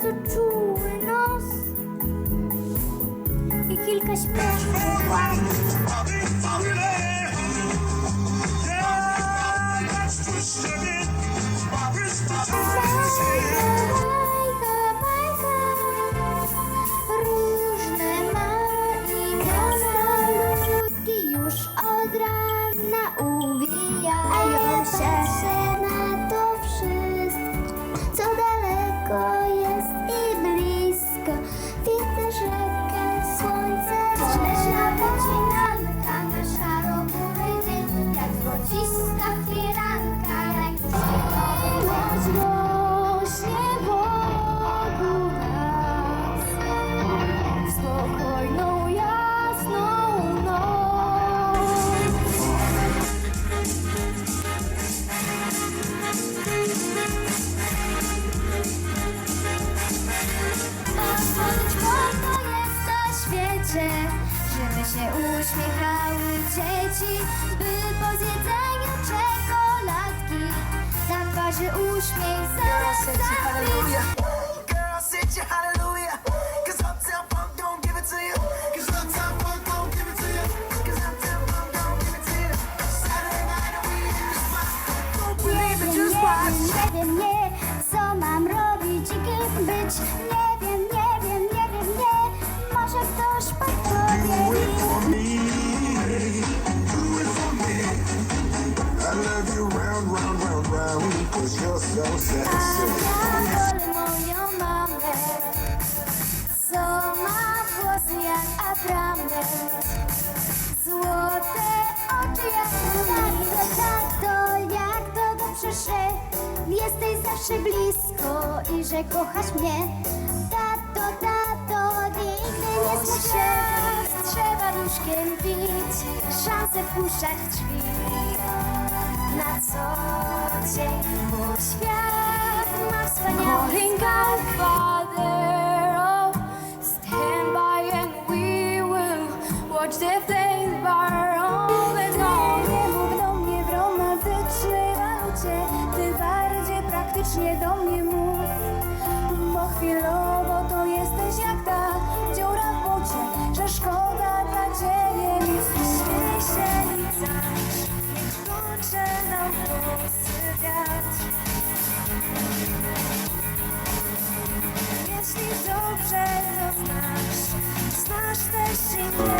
to chew in us. I kill Kashmir. Się uśmiechały dzieci, by po zjedzeniu czekoladki na twarzy uśmiech zaraz zabić. Girl, sit your hallelujah. Cause Uptown Funk don't give it to you. Cause Uptown Funk don't give it to you. Cause Uptown Funk don't give it to you. Saturday night and we in the spot. Don't believe it, just watch. Nie wiem, nie, co mam robić i kim być. Nie wiem, round, round, round, round. Cause you're so sexy. ja wolę moją mamę, co ma włosy jak atrament. Złote oczy jak tato, tato, jak to dobrze, że jesteś zawsze blisko i że kochasz mnie. Tato, tato, nigdy nie się, trzeba nóżkiem bić, szansę wpuszczać w drzwi na co dzień, bo świat ma wspaniały Godfather, Thank.